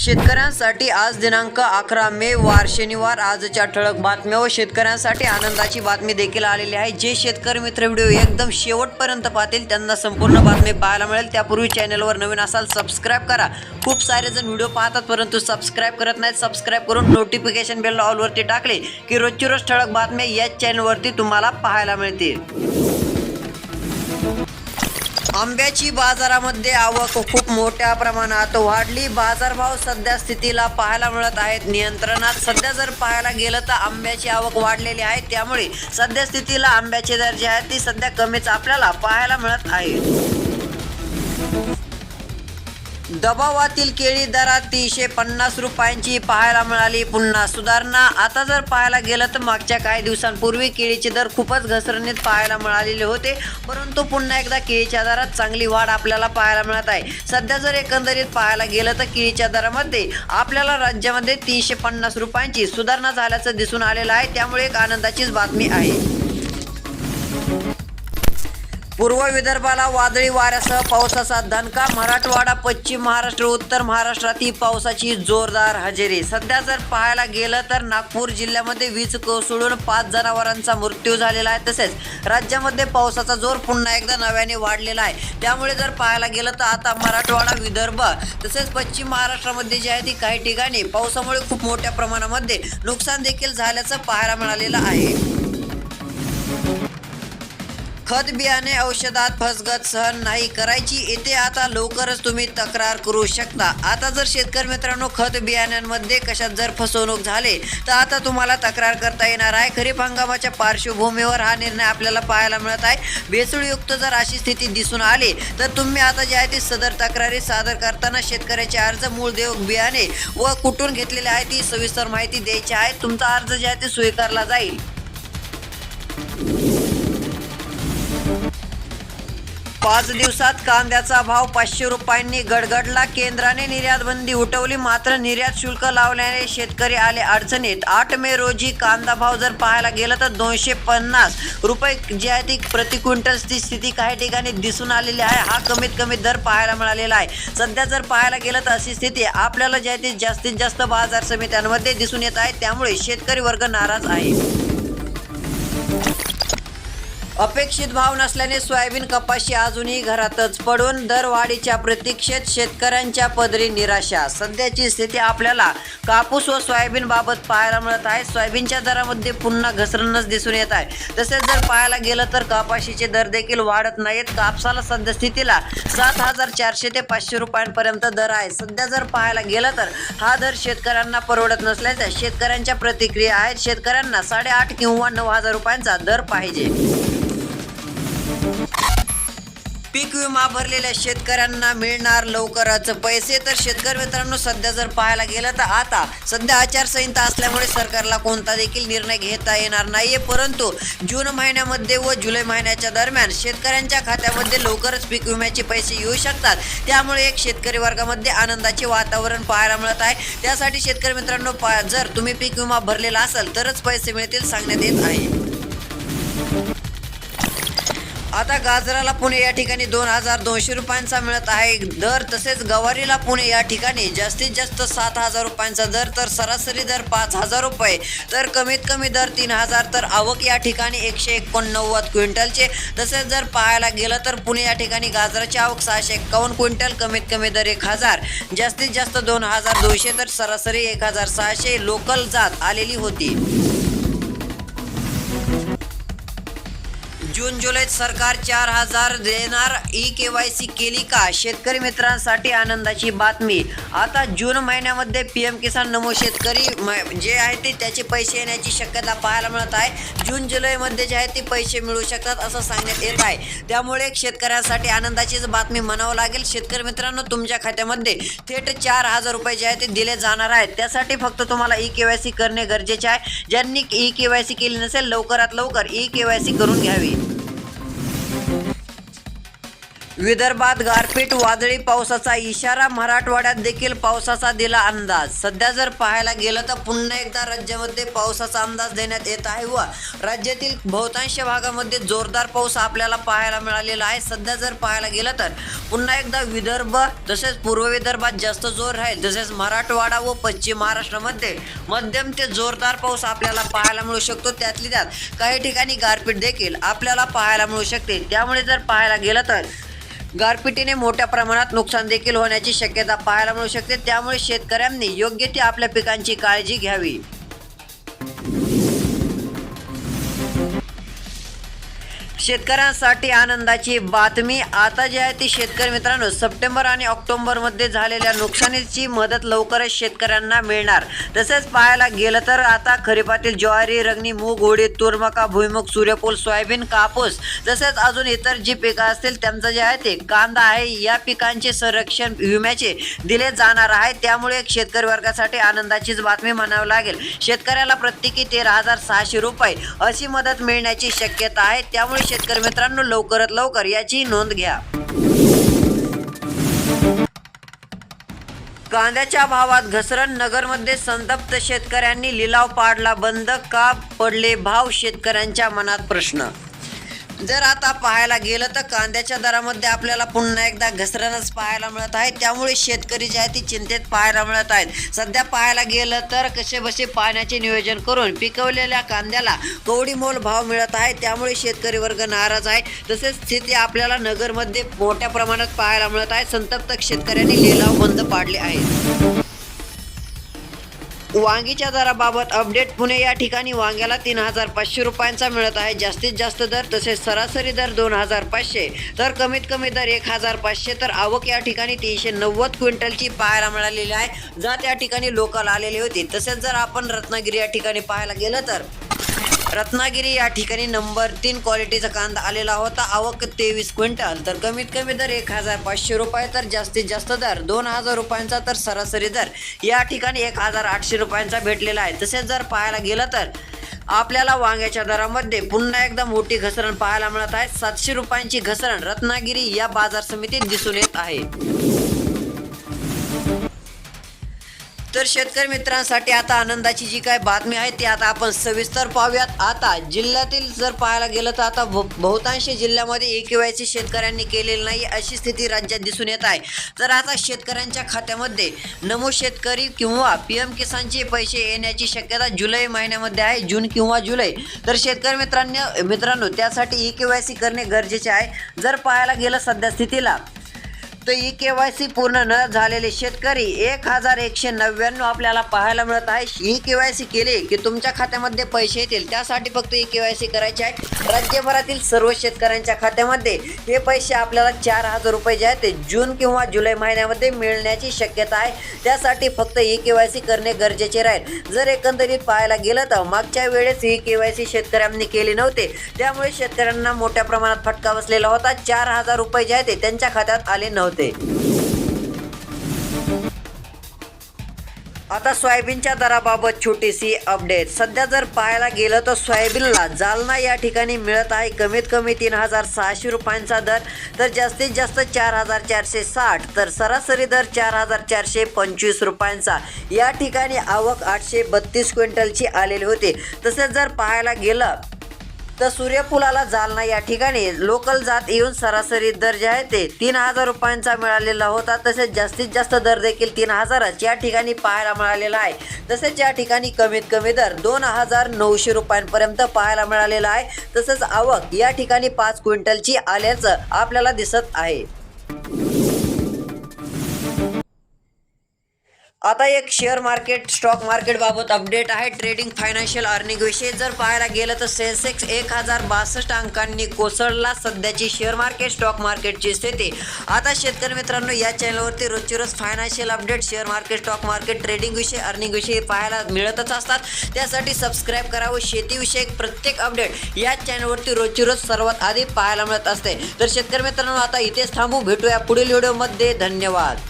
शेतकऱ्यांसाठी आज दिनांक अकरा मे वार शनिवार. आजच्या ठळक बातम्या व शेतकऱ्यांसाठी आनंदाची बातमी देखील आलेली आहे. जे शेतकरी मित्र व्हिडिओ एकदम शेवटपर्यंत पाहतील त्यांना संपूर्ण बातमी पाहायला मिळेल. त्यापूर्वी चॅनलवर नवीन असाल सबस्क्राईब करा. खूप सारे जण व्हिडिओ पाहतात परंतु सबस्क्राईब करत नाहीत. सबस्क्राईब करून नोटिफिकेशन बेल ऑलवरती टाकले की रोजची रोज ठळक बातम्या याच चॅनलवरती तुम्हाला पाहायला मिळतील. आंब्याची बाजारामध्ये आवक खूप मोठ्या प्रमाणात वाढली. बाजारभाव सध्या स्थितीला पाहायला मिळत आहेत. नियंत्रणात सध्या जर पाहायला गेलं तर आंब्याची आवक वाढलेली आहे. त्यामुळे सध्या स्थितीला आंब्याचे दर जे आहेत. ती सध्या कमीच आपल्याला पाहायला मिळत आहे दबावातील केळी दरात तीनशे पन्नास रुपयांची पाहायला मिळाली. पुन्हा सुधारणा. आता जर पाहायला गेलं तर मागच्या काही दिवसांपूर्वी केळीचे दर खूपच घसरणीत पाहायला मिळालेले होते. परंतु पुन्हा एकदा केळीच्या दरात चांगली वाढ आपल्याला पाहायला मिळत आहे. सध्या जर एकंदरीत पाहायला गेलं तर केळीच्या दरामध्ये आपल्याला राज्यामध्ये तीनशे पन्नास रुपयांची सुधारणा झाल्याचं दिसून आलेलं आहे. त्यामुळे एक आनंदाचीच बातमी आहे. पूर्व विदर्भाला वादळी वाऱ्यासह पावसाचा दणका. मराठवाडा पश्चिम महाराष्ट्र उत्तर महाराष्ट्रातही पावसाची जोरदार हजेरी. सध्या जर पाहायला गेलं तर नागपूर जिल्ह्यामध्ये वीज कोसळून पाच जनावरांचा मृत्यू झालेला आहे. तसेच राज्यामध्ये पावसाचा जोर पुन्हा एकदा नव्याने वाढलेला आहे. त्यामुळे जर पाहायला गेलं तर आता मराठवाडा विदर्भ तसेच पश्चिम महाराष्ट्रामध्ये जे आहे ती काही ठिकाणी पावसामुळे खूप मोठ्या प्रमाणामध्ये नुकसान देखील झाल्याचं पाहायला मिळालेलं आहे. खत बियाणे औषधात फसगत सहन नाही करायची. येथे आता लवकरच तुम्ही तक्रार करू शकता. आता जर शेतकरी मित्रांनो खत बियाण्यांमध्ये कशात जर फसवणूक झाले तर आता तुम्हाला तक्रार करता येणार आहे. खरीप हंगामाच्या पार्श्वभूमीवर हा निर्णय आपल्याला पाहायला मिळत आहे. भेसळयुक्त जर अशी स्थिती दिसून आली तर तुम्ही आता जे आहे ते सदर तक्रारी सादर करताना शेतकऱ्याचे अर्ज मूळ देव बियाणे व कुठून घेतलेले आहे ती सविस्तर माहिती द्यायची आहे. तुमचा अर्ज जे आहे ते स्वीकारला जाईल. पाच दिवसात कांद्याचा भाव पाचशे रुपयांनी गडगडला. केंद्राने निर्यात बंदी उठवली मात्र निर्यात शुल्क लावल्याने शेतकरी आले अडचणीत. आठ मे रोजी कांदा भाव जर पाहायला गेलं तर दोनशे पन्नास रुपये जे आहे ती प्रति क्विंटलची स्थिती काही ठिकाणी दिसून आलेली आहे. हा कमीत कमी दर पाहायला मिळालेला आहे. सध्या जर पाहायला गेलं तर अशी स्थिती आपल्याला जे आहे ती जास्तीत जास्त बाजार समित्यांमध्ये दिसून येत आहे. त्यामुळे शेतकरी वर्ग नाराज आहे. अपेक्षित भाव नसल्याने सोयाबीन कपाशी अजूनही घरातच पडून दरवाढीच्या प्रतीक्षेत शेतकऱ्यांच्या पदरी निराशा. सध्याची स्थिती आपल्याला कापूस व सोयाबीन बाबत पाहायला मिळत आहे. सोयाबीनच्या दरामध्ये पुन्हा घसरणच दिसून येत आहे. तसेच जर पाहायला गेलं तर कपाशीचे दर देखील वाढत नाहीत. कापसाला सध्या स्थितीला सात हजार चारशे ते पाचशे रुपयांपर्यंत दर आहे. सध्या जर पाहायला गेलं तर हा दर शेतकऱ्यांना परवडत नसल्याच्या शेतकऱ्यांच्या प्रतिक्रिया आहेत. शेतकऱ्यांना साडेआठ किंवा नऊ हजार रुपयांचा दर पाहिजे. विमा भरलेल्या शेतकऱ्यांना मिळणार लवकरच पैसे. तर शेतकरी मित्रांनो सध्या जर पाहायला गेलं तर आता सध्या आचारसंहिता असल्यामुळे सरकारला कोणता देखील निर्णय घेता येणार नाहीये. परंतु जून महिन्यामध्ये व जुलै महिन्याच्या दरम्यान शेतकऱ्यांच्या खात्यामध्ये लवकरच पीक विम्याचे पैसे येऊ शकतात. त्यामुळे एक शेतकरी वर्गामध्ये आनंदाचे वातावरण पाहायला मिळत आहे. त्यासाठी शेतकरी मित्रांनो पा जर तुम्ही पीक विमा भरलेला असाल तरच पैसे मिळतील सांगण्यात येत आहे. आता गाजराला पुणे या ठिकाणी दोन हजार दोनशे रुपयांचा मिळत आहे. दर तसेच गवारीला पुणे या ठिकाणी जास्तीत जास्त सात हजार रुपयांचा दर तर सरासरी दर पाच हजार रुपये. तर कमीत कमी दर तीन हजार तर आवक या ठिकाणी एकशे एकोणनव्वद क्विंटलचे. तसेच जर पाहायला गेलं तर पुणे या ठिकाणी गाजराची आवक सहाशे एक्कावन्न क्विंटल कमीत कमी दर एक हजार. जास्तीत जास्त दोन हजार दोनशे तर सरासरी एक हजार सहाशे लोकल जात आलेली होती. जून जुलैत सरकार चार हजार देणार ई के वाय सी केली का? शेतकरी मित्रांसाठी आनंदाची बातमी. आता जून महिन्यामध्ये पी एम किसान नमो शेतकरी म- जे आहे ते त्याचे पैसे येण्याची शक्यता पाहायला मिळत आहे. जून जुलैमध्ये जे आहे ते पैसे मिळू शकतात असं सांगण्यात येत आहे. त्यामुळे शेतकऱ्यांसाठी आनंदाचीच बातमी म्हणावं लागेल. शेतकरी मित्रांनो तुमच्या खात्यामध्ये थेट चार हजार रुपये जे आहे ते दिले जाणार आहेत. त्यासाठी फक्त तुम्हाला ई के वाय सी करणे गरजेचे आहे. ज्यांनी ई के वाय सी केली नसेल लवकरात लवकर ई के वाय सी करून घ्यावी. विदर्भात गारपीट वादळी पावसाचा इशारा मराठवाड्यात देखील पावसाचा दिला अंदाज. सध्या जर पाहायला गेलं तर पुन्हा एकदा राज्यामध्ये पावसाचा अंदाज देण्यात येत आहे व राज्यातील बहुतांश भागामध्ये जोरदार पाऊस आपल्याला पाहायला मिळालेला आहे. सध्या जर पाहायला गेलं तर पुन्हा एकदा विदर्भ तसेच पूर्व विदर्भात जास्त जोर राहील. तसेच मराठवाडा व पश्चिम महाराष्ट्रामध्ये मध्यम ते जोरदार पाऊस आपल्याला पाहायला मिळू शकतो. त्यातली त्यात काही ठिकाणी गारपीट देखील आपल्याला पाहायला मिळू शकते. त्यामुळे जर पाहायला गेलं तर गारपिटीने मोठ्या प्रमाणात नुकसान देखील होण्याची शक्यता पाहायला मिळू शकते. त्यामुळे शेतकऱ्यांनी योग्य ती आपल्या पिकांची काळजी घ्यावी. शेतकऱ्यांसाठी आनंदाची बातमी. आता जी आहे ती शेतकरी मित्रांनो सप्टेंबर आणि ऑक्टोबरमध्ये झालेल्या नुकसानीची मदत लवकरच शेतकऱ्यांना मिळणार. तसेच पाहायला गेलं तर आता खरीपातील ज्वारी रग्नी मूग उडीद तूर मका भुईमुग सूर्यफूल सोयाबीन कापूस तसेच अजून इतर जी पिकं असतील त्यांचं जे आहे ते कांदा आहे या पिकांचे संरक्षण विम्याचे दिले जाणार आहे. त्यामुळे शेतकरी वर्गासाठी आनंदाचीच बातमी म्हणावी लागेल. शेतकऱ्याला प्रत्येकी तेरा हजार सहाशे रुपये अशी मदत मिळण्याची शक्यता आहे. त्यामुळे शेतकरी मित्रांनो लवकरात लवकर याची नोंद घ्या. कांद्याच्या भावात घसरण नगरमध्ये संतप्त शेतकऱ्यांनी लिलाव पाडला बंद का पडले भाव? शेतकऱ्यांच्या मनात प्रश्न. जर आता पाहायला गेलं तर कांद्याच्या दरामध्ये आपल्याला पुन्हा एकदा घसरणच पाहायला मिळत आहे. त्यामुळे शेतकरी जे आहे ती चिंतेत पाहायला मिळत आहेत. सध्या पाहायला गेलं तर कसे बसे पाण्याचे नियोजन करून पिकवलेल्या कांद्याला कवडी मोल भाव मिळत आहे. त्यामुळे शेतकरी वर्ग नाराज आहे. तसेच स्थिती आपल्याला नगरमध्ये मोठ्या प्रमाणात पाहायला मिळत आहे. संतप्त शेतकऱ्यांनी लिलाव बंद पाडले आहेत. वांगीच्या दराबाबत अपडेट पुणे या ठिकाणी वांग्याला तीन हजार पाचशे रुपयांचा मिळत आहे. जास्तीत जास्त दर तसेच सरासरी दर दोन हजार पाचशे. तर कमीत कमी दर एक हजार पाचशे. तर आवक या ठिकाणी तीनशे नव्वद क्विंटलची पाहायला मिळालेली आहे. जात या ठिकाणी लोकल आलेली होती. तसेच जर आपण रत्नागिरी या ठिकाणी पाहायला गेलं तर रत्नागिरी या ठिकाणी नंबर तीन क्वालिटीचा कांदा आलेला होता. आवक तेवीस क्विंटल. तर कमीत कमी दर एक हजार पाचशे रुपये तर जास्तीत जास्त दर दोन हजार रुपयांचा तर सरासरी दर या ठिकाणी एक हजार आठशे रुपयांचा भेटलेला आहे. तसेच जर पाहायला गेलं तर आपल्याला वांग्याच्या दरामध्ये पुन्हा एकदा मोठी घसरण पाहायला मिळत आहे. सातशे रुपयांची घसरण रत्नागिरी या बाजार समितीत दिसून येत आहे. तर शेतकरी मित्रांसाठी आता आनंदाची जी काय बातमी आहे ती आता आपण सविस्तर पाहूयात. आता जिल्ह्यातील जर पाहायला गेलं तर आता बहुतांश जिल्ह्यामध्ये ए के शेतकऱ्यांनी केलेली नाही अशी स्थिती राज्यात दिसून येत आहे. तर आता शेतकऱ्यांच्या खात्यामध्ये नमो शेतकरी किंवा पी एम किसानचे पैसे येण्याची शक्यता जुलै महिन्यामध्ये आहे जून किंवा जुलै. तर शेतकरी मित्रांनी मित्रांनो त्यासाठी ई के वाय सी करणे गरजेचे आहे. जर पाहायला गेलं सध्या स्थितीला तर ई के वाय सी पूर्ण न झालेले शेतकरी एक हजार एकशे नव्याण्णव आपल्याला पाहायला मिळत आहे. ई के वाय सी केले की तुमच्या खात्यामध्ये पैसे येतील. त्यासाठी फक्त ई के वाय सी करायचे आहे. राज्यभरातील सर्व शेतकऱ्यांच्या खात्यामध्ये हे पैसे आपल्याला चार हजार रुपये जे आहेत ते जून किंवा जुलै महिन्यामध्ये मिळण्याची शक्यता आहे. त्यासाठी फक्त ई के वाय सी करणे गरजेचे राहील. जर एकंदरीत पाहायला गेलं तर मागच्या वेळेस ई के वाय सी शेतकऱ्यांनी केले नव्हते. त्यामुळे शेतकऱ्यांना मोठ्या प्रमाणात फटका बसलेला होता. चार हजार रुपये जे आहेत ते त्यांच्या खात्यात आले नव्हते. आता सोयाबीनच्या दराबाबत छोटीशी अपडेट सध्या जर पाहायला गेलं तर सोयाबीनला जालना या ठिकाणी मिळत आहे. कमीत कमी तीन हजार सहाशे रुपयांचा दर तर जास्तीत जास्त चार हजार चारशे साठ तर सरासरी दर चार हजार चारशे पंचवीस रुपयांचा. या ठिकाणी आवक आठशे बत्तीस क्विंटलची आलेली होती. तसेच जर पाहायला गेलं तर सूर्यफुलाला जालना या ठिकाणी लोकल जात येऊन सरासरी दर जे आहे ते. तीन हजार रुपयांचा मिळालेला होता. तसेच जास्तीत जास्त दर देखील तीन हजारच या ठिकाणी पाहायला मिळालेला आहे. तसेच या ठिकाणी कमीत कमी दर दोन हजार नऊशे रुपयांपर्यंत पाहायला मिळालेला आहे. तसंच आवक या ठिकाणी पाच क्विंटलची आल्याचं आपल्याला दिसत आहे. आता एक शेअर मार्केट स्टॉक मार्केट बाबत अपडेट आहे. ट्रेडिंग फायनान्शियल अर्निंग विषयी जर पाहायला गेलं तर सेन्सेक्स एक हजार बासष्ट अंकांनी कोसळला सध्याची शेअर मार्केट स्टॉक मार्केटची स्थिती. आता शेतकरी मित्रांनो या चॅनलवरती रोजची रोज financial update share market stock market trading विषयी अर्निंग विषयी पाहायला मिळतच असतात. त्यासाठी सबस्क्राईब करावं शेतीविषयक प्रत्येक अपडेट या चॅनलवरती रोजची रोज सर्वात आधी पाहायला मिळत असते. तर शेतकरी मित्रांनो आता इथेच थांबू. भेटूया पुढील व्हिडिओमध्ये. धन्यवाद.